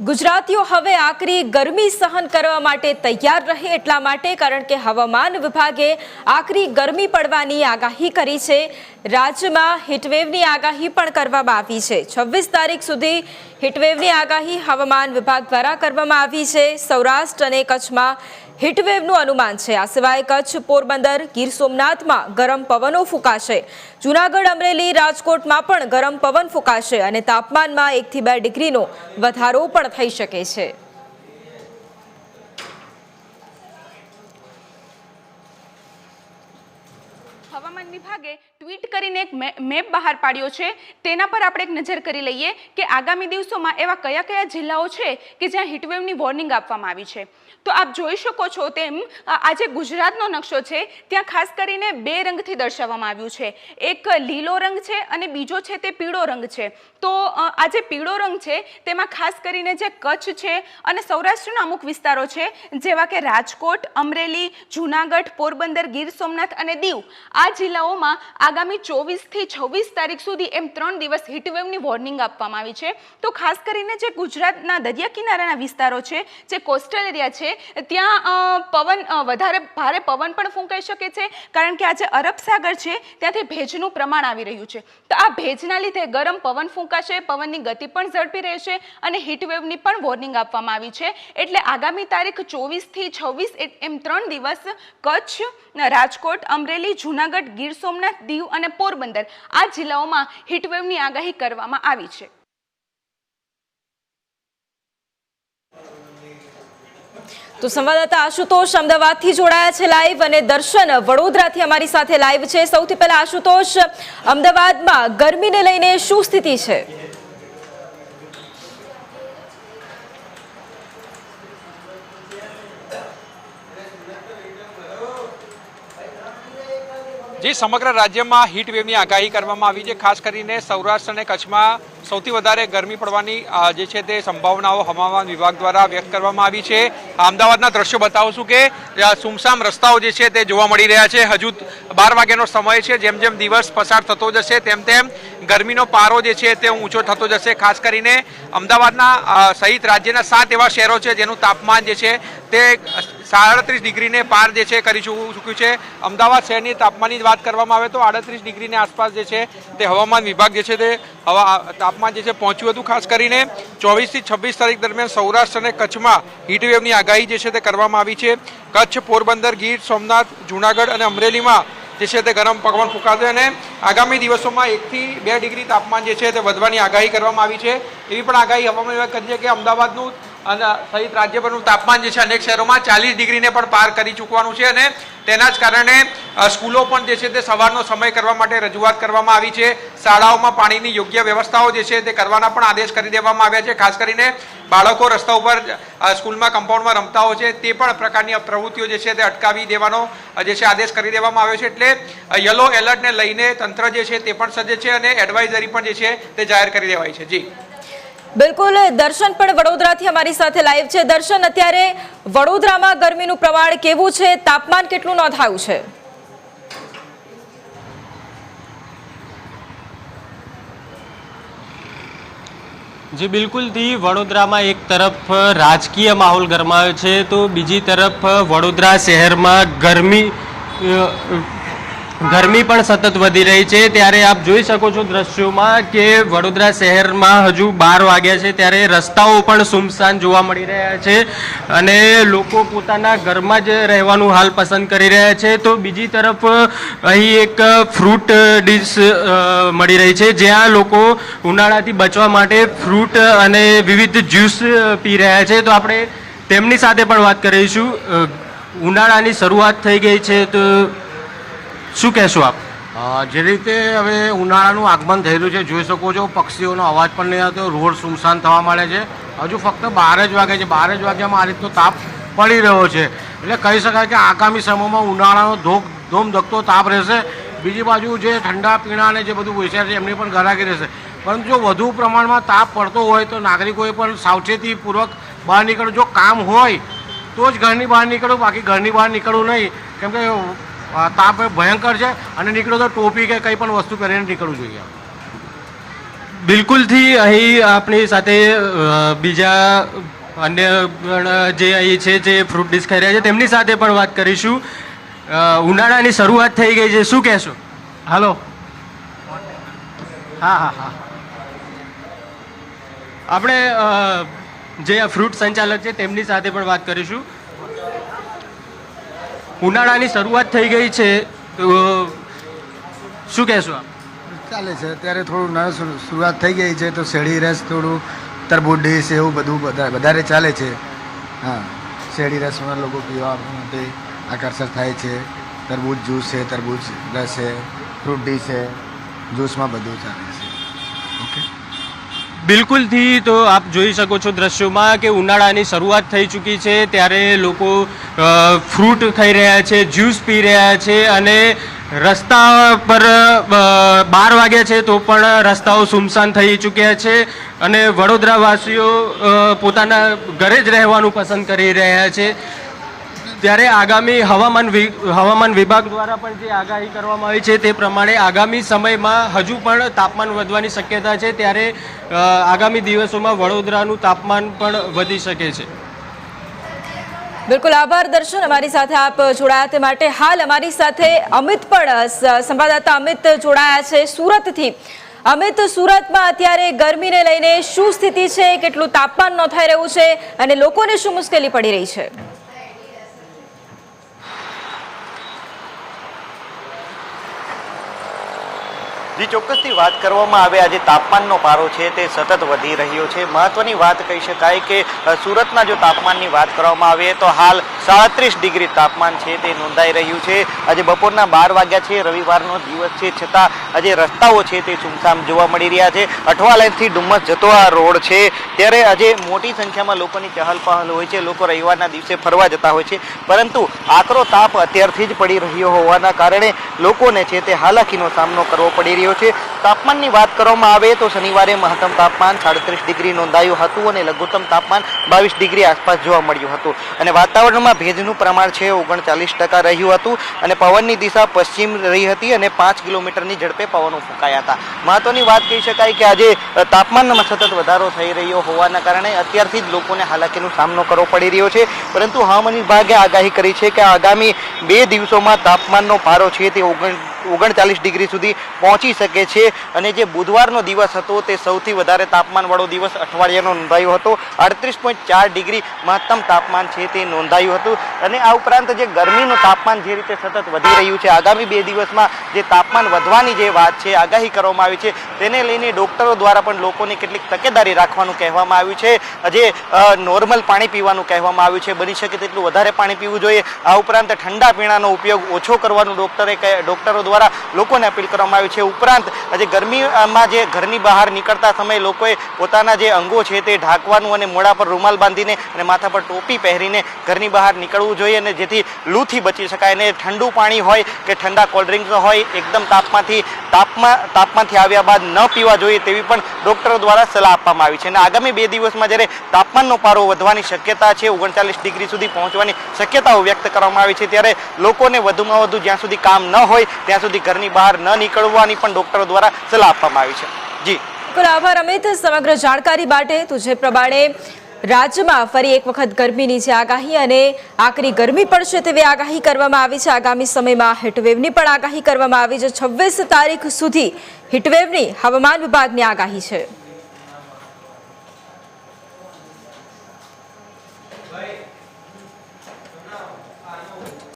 ગુજરાતીઓ હવે આકરી ગરમી સહન કરવા માટે તૈયાર રહે એટલા માટે કારણ કે હવામાન વિભાગે આકરી ગરમી પડવાની આગાહી કરી છે. રાજ્યમાં હીટવેવની આગાહી પણ કરવામાં આવી છે. છવ્વીસ તારીખ સુધી હીટવેવની આગાહી હવામાન વિભાગ દ્વારા કરવામાં આવી છે. સૌરાષ્ટ્ર અને કચ્છમાં હીટવેવનું અનુમાન છે. આ સિવાય કચ્છ, પોરબંદર, ગીર સોમનાથમાં ગરમ પવનો ફૂંકાશે. જૂનાગઢ, અમરેલી, રાજકોટમાં પણ ગરમ પવન ફૂંકાશે અને તાપમાનમાં એકથી બે ડિગ્રીનો વધારો પણ થઈ શકે છે હવામાન વિભાગે ટ્વીટ કરીને એક મેપ બહાર પાડ્યો છે. તેના પર આપણે એક નજર કરી લઈએ કે આગામી દિવસોમાં એવા કયા કયા જિલ્લાઓ છે કે જ્યાં હીટવેવની વોર્નિંગ આપવામાં આવી છે. તો આપ જોઈ શકો છો તેમ આ આ ગુજરાતનો નકશો છે. ત્યાં ખાસ કરીને બે રંગથી દર્શાવવામાં આવ્યું છે. એક લીલો રંગ છે અને બીજો છે તે પીળો રંગ છે. તો આ જે પીળો રંગ છે તેમાં ખાસ કરીને જે કચ્છ છે અને સૌરાષ્ટ્રના અમુક વિસ્તારો છે, જેવા કે રાજકોટ, અમરેલી, જૂનાગઢ, પોરબંદર, ગીર સોમનાથ અને દીવ, આ જિલ્લાઓમાં આગામી ચોવીસથી છવ્વીસ તારીખ સુધી એમ ત્રણ દિવસ હીટવેવની વોર્નિંગ આપવામાં આવી છે. તો ખાસ કરીને જે ગુજરાતના દરિયા કિનારાના વિસ્તારો છે, જે કોસ્ટલ એરિયા છે, ત્યાં પવન વધારે ભારે પવન પણ ફૂંકાઈ શકે છે. કારણ કે આ જે અરબ સાગર છે, ત્યાંથી ભેજનું પ્રમાણ આવી રહ્યું છે. તો આ ભેજના લીધે ગરમ પવન ફૂંકાશે, પવનની ગતિ પણ ઝડપી રહેશે અને હીટવેવની પણ વોર્નિંગ આપવામાં આવી છે. એટલે આગામી તારીખ ચોવીસથી છવ્વીસ એમ ત્રણ દિવસ કચ્છ, રાજકોટ, અમરેલી, જૂનાગઢ, ગીર સોમનાથ દીવ અને પોરબંદર આ જિલ્લાઓમાં હીટવેવની આગાહી કરવામાં આવી છે. તો સંવાદદાતા આશુતોષ અમદાવાદથી જોડાયા છે લાઈવ અને દર્શન વડોદરાથી અમારી સાથે લાઈવ છે. સૌથી પહેલા આશુતોષ, અમદાવાદમાં ગરમીને લઈને શું સ્થિતિ છે? જે સમગ્ર રાજ્યમાં હીટ વેવની આગાહી કરવામાં આવી છે. ખાસ કરીને સૌરાષ્ટ્ર અને કચ્છમાં સૌથી વધારે ગરમી પડવાની જે છે તે સંભાવનાઓ હવામાન વિભાગ દ્વારા વ્યક્ત કરવામાં આવી છે. અમદાવાદના દ્રશ્યો બતાવું છું કે સુમસામ રસ્તાઓ જે છે તે જોવા મળી રહ્યા છે. હજુ બાર વાગ્યાનો સમય છે. જેમ જેમ દિવસ પસાર થતો જશે, તેમ તેમ ગરમીનો પારો જે છે તે ઊંચો થતો જશે. ખાસ કરીને અમદાવાદના સહિત રાજ્યના સાત એવા શહેરો છે જેનું તાપમાન જે છે તે સાડત્રીસ ડિગ્રીને પાર જે છે કરી ચૂક્યું છે. અમદાવાદ શહેરની તાપમાનની વાત કરવામાં આવે તો આડત્રીસ ડિગ્રીની આસપાસ જે છે તે હવામાન વિભાગ જે છે તે હવા તાપમાન જે છે પહોંચ્યું હતું, ખાસ કરીને ચોવીસથી છવ્વીસ તારીખ દરમિયાન સૌરાષ્ટ્ર અને કચ્છમાં હીટવેવની આગાહી જે છે તે કરવામાં આવી છે. કચ્છ, પોરબંદર, ગીર, સોમનાથ, જૂનાગઢ અને અમરેલીમાં જે છે તે ગરમ પકવાન ફૂંકાશે અને આગામી દિવસોમાં એકથી બે ડિગ્રી તાપમાન જે છે તે વધવાની આગાહી કરવામાં આવી છે. એવી પણ આગાહી હવામાન વિભાગ કરી છે કે અમદાવાદનું અને સહિત રાજ્યભરનું તાપમાન જે છે અનેક શહેરોમાં ચાલીસ ડિગ્રીને પણ પાર કરી ચૂકવાનું છે અને તેના જ કારણે સ્કૂલો પણ જે છે તે સવારનો સમય કરવા માટે રજૂઆત કરવામાં આવી છે. શાળાઓમાં પાણીની યોગ્ય વ્યવસ્થાઓ જે છે તે કરવાના પણ આદેશ કરી દેવામાં આવ્યા છે. ખાસ કરીને બાળકો રસ્તા ઉપર સ્કૂલમાં કમ્પાઉન્ડમાં રમતા હોય છે, તે પણ પ્રકારની પ્રવૃત્તિઓ જે છે તે અટકાવી દેવાનો જે છે આદેશ કરી દેવામાં આવ્યો છે. એટલે યલો એલર્ટને લઈને તંત્ર જે છે તે પણ સજ્જ છે અને એડવાઇઝરી પણ જે છે તે જાહેર કરી દેવાય છે. જી. બિલકુલ, દર્શન પણ વડોદરાથી અમારી સાથે લાઈવ છે. દર્શન અત્યારે વડોદરામાં ગરમીનું પ્રમાણ કેવું છે? તાપમાન કેટલું નોંધાયું છે? જી, બિલકુલથી વડોદરામાં એક તરફ રાજકીય માહોલ ગરમાયો છે, તો બીજી તરફ વડોદરા શહેરમાં ગરમી ગરમી પણ સતત વધી રહી છે. ત્યારે આપ જોઈ શકો છો દ્રશ્યોમાં કે વડોદરા શહેરમાં હજુ બાર વાગ્યા છે. ત્યારે રસ્તાઓ પણ સુમસાન જોવા મળી રહ્યા છે અને લોકો પોતાના ઘરમાં જ રહેવાનું હાલ પસંદ કરી રહ્યા છે. તો બીજી તરફ, અહીં એક ફ્રૂટ ડીશ મળી રહી છે. જ્યાં લોકો ઉનાળાથી બચવા માટે ફ્રૂટ અને વિવિધ જ્યુસ પી રહ્યા છે. તો આપણે તેમની સાથે પણ વાત કરીશું. ઉનાળાની શરૂઆત થઈ ગઈ છે. તો શું કહેશો આપ? જે રીતે હવે ઉનાળાનું આગમન થઈ રહ્યું છે જોઈ શકો છો પક્ષીઓનો અવાજ પણ નહીં આવતો રોડ સુમસાન થવા માંડે છે. હજુ ફક્ત બાર જ વાગે છે બાર જ વાગ્યામાં આ રીતનો તાપ પડી રહ્યો છે. એટલે કહી શકાય કે આગામી સમયમાં ઉનાળાનો ધોક ધોમ ધકતો તાપ રહેશે. બીજી બાજુ જે ઠંડા પીણા અને જે બધું વેચાય છે એમની પણ ગરાકી રહેશે. પરંતુ જો વધુ પ્રમાણમાં તાપ પડતો હોય તો નાગરિકોએ પણ સાવચેતીપૂર્વક બહાર નીકળવું જો કામ હોય તો જ ઘરની બહાર નીકળવું બાકી ઘરની બહાર નીકળવું નહીં. કેમ કે અ, તાપ ભયંકર છે અને નીકળો તો ટોપી કે કંઈ પણ વસ્તુ પહેરીને નીકળવું જોઈએ. બિલકુલથી અહીં આપણી સાથે બીજા અન્ય પણ જે અહીં છે જે ફ્રૂટ ડીશ ખાઈ રહ્યા છે તેમની સાથે પણ વાત કરીશું. ઉનાળાની શરૂઆત થઈ ગઈ છે. શું કહેશો? હાલો. હા હા હા. આપણે જે ફ્રૂટ સંચાલક છે તેમની સાથે પણ વાત કરીશું. ઉનાળાની શરૂઆત થઈ ગઈ છે. શું કહેશો આપ? ચાલે છે. અત્યારે થોડું ના શરૂ- શરૂઆત થઈ ગઈ છે તો શેરડી રસ થોડું, તરબૂચ ડીશ એવું બધું વધારે ચાલે છે. હા, શેરડી રસમાં લોકો પીવા માટે આકર્ષક થાય છે. તરબૂચ જ્યુસ છે, તરબૂચ રસ છે ફ્રૂટ ડી છે જ્યુસમાં બધું ચાલે છે. બિલકુલથી તો આપ જોઈ શકો છો દ્રશ્યોમાં કે ઉનાળાની શરૂઆત થઈ ચૂકી છે, ત્યારે લોકો ફ્રૂટ ખાઈ રહ્યા છે, જ્યુસ પી રહ્યા છે અને રસ્તા પર બાર વાગ્યા છે તો પણ રસ્તાઓ સુમસાન થઈ ચૂક્યા છે અને વડોદરાવાસીઓ પોતાના ઘરે જ રહેવાનું પસંદ કરી રહ્યા છે. ત્યારે આગામી હવામાન હવામાન વિભાગ દ્વારા પણ જે આગાહી કરવામાં આવી છે તે પ્રમાણે આગામી સમયમાં હજુ પણ તાપમાન વધવાની શક્યતા છે. ત્યારે આગામી દિવસોમાં વડોદરાનું તાપમાન પણ વધી શકે છે. બિલકુલ, આભાર દર્શન અમારી સાથે આપ જોડાયા તે માટે. હાલ અમારી સાથે અમિત પણ સંવાદદાતા અમિત જોડાયા છે સુરતથી. અમિત, સુરતમાં અત્યારે ગરમીને લઈને શું સ્થિતિ છે? કેટલું તાપમાન નોંધાઈ રહ્યું છે? અને લોકોને શું મુશ્કેલી પડી રહી છે? જે, ચોક્કસથી વાત કરવામાં આવે. આજે તાપમાનનો પારો છે, તે સતત વધી રહ્યો છે. મહત્વની વાત કહી શકાય કે સુરતના જો તાપમાનની વાત કરવામાં આવે, તો હાલ સાડત્રીસ ડિગ્રી તાપમાન છે, તે નોંધાઈ રહ્યું છે. આજે બપોરના બાર વાગ્યા છે, રવિવારનો દિવસ છે, છતાં આજે રસ્તાઓ છે, તે સુમસામ જોવા મળી રહ્યા છે. અઠવા લાઇનથી ડુમ્મસ જતો આ રોડ છે. ત્યારે આજે મોટી સંખ્યામાં લોકોની ચહલ પહલ હોય છે. લોકો રવિવારના દિવસે ફરવા જતા હોય છે. પરંતુ આકરો તાપ અત્યારથી જ પડી રહ્યો હોવાના કારણે લોકોને છે, તે હાલાકીનો સામનો કરવો પડી રહ્યો છે. તાપમાનની વાત કરવામાં આવે તો શનિવારે મહત્તમ તાપમાન સાડત્રીસ ડિગ્રી નોંધાયું હતું અને લઘુત્તમ તાપમાન બાવીસ ડિગ્રી આસપાસ જોવા મળ્યું હતું. અને વાતાવરણમાં ભેજનું પ્રમાણ છે ઓગણચાલીસ ટકા રહ્યું હતું અને પવનની દિશા પશ્ચિમ રહી હતી અને પાંચ કિલોમીટરની ઝડપે પવનો ફૂંકાયા હતા. મહત્વની વાત કહી શકાય કે આજે તાપમાનમાં સતત વધારો થઈ રહ્યો હોવાના કારણે અત્યારથી જ લોકોને હાલાકીનો સામનો કરવો પડી રહ્યો છે. પરંતુ હવામાન વિભાગે આગાહી કરી છે કે આગામી બે દિવસોમાં તાપમાનનો પારો છે તે ઓગણ ઓગણચાલીસ ડિગ્રી સુધી પહોંચી શકે છે. અને જે બુધવારનો દિવસ હતો તે સૌથી વધારે તાપમાનવાળો દિવસ અઠવાડિયાનો નોંધાયો હતો. અડત્રીસ પોઈન્ટ ચાર ડિગ્રી મહત્તમ તાપમાન છે તે નોંધાયું હતું. અને આ ઉપરાંત જે ગરમીનું તાપમાન જે રીતે સતત વધી રહ્યું છે, આગામી બે દિવસમાં જે તાપમાન વધવાની જે વાત છે, આગાહી કરવામાં આવી છે, તેને લઈને ડોક્ટરો દ્વારા પણ લોકોને કેટલીક તકેદારી રાખવાનું કહેવામાં આવ્યું છે. જે નોર્મલ પાણી પીવાનું કહેવામાં આવ્યું છે. બની શકે તેટલું વધારે પાણી પીવું જોઈએ. આ ઉપરાંત ઠંડા પીણાનો ઉપયોગ ઓછો કરવાનું ડોક્ટરે ડોક્ટરો દ્વારા લોકોને અપીલ કરવામાં આવી છે. ઉપરાંત, આજે ગરમીમાં જે ઘરની બહાર નીકળતા સમયે લોકોએ પોતાના જે અંગો છે તે ઢાંકવાનું અને મોડા પર રૂમાલ બાંધીને અને માથા પર ટોપી પહેરીને ઘરની બહાર નીકળવું જોઈએ અને જેથી લૂથી બચી શકાય અને ઠંડુ પાણી હોય કે ઠંડા કોલ્ડ ડ્રિંક્સ હોય, એકદમ તાપમાંથી, તાપમાં તાપમાનથી આવ્યા બાદ ન પીવા જોઈએ તેવી પણ ડોક્ટરો દ્વારા સલાહ આપવામાં આવી છે. અને આગામી બે દિવસમાં જ્યારે તાપમાનનો પારો વધવાની શક્યતા છે, ઓગણચાલીસ ડિગ્રી સુધી પહોંચવાની શક્યતાઓ વ્યક્ત કરવામાં આવી છે, ત્યારે લોકોને વધુમાં વધુ જ્યાં સુધી કામ ન હોય, ત્યાં સુધી ઘરની બહાર ન નીકળવાની પણ ડોક્ટરો દ્વારા સલાહ આપવામાં આવી છે. જી. બિલકુલ આભાર અમિત. સમગ્ર જાણકારી માટે તું જે પ્રમાણે રાજ્યમાં ફરી એક વખત ગરમીની જે આગાહી અને આકરી ગરમી પડશે તેવી આગાહી કરવામાં આવી છે. આગામી સમયમાં હીટવેવની પણ આગાહી કરવામાં આવી છે. છવ્વીસ તારીખ સુધી હીટવેવની હવામાન વિભાગની આગાહી છે.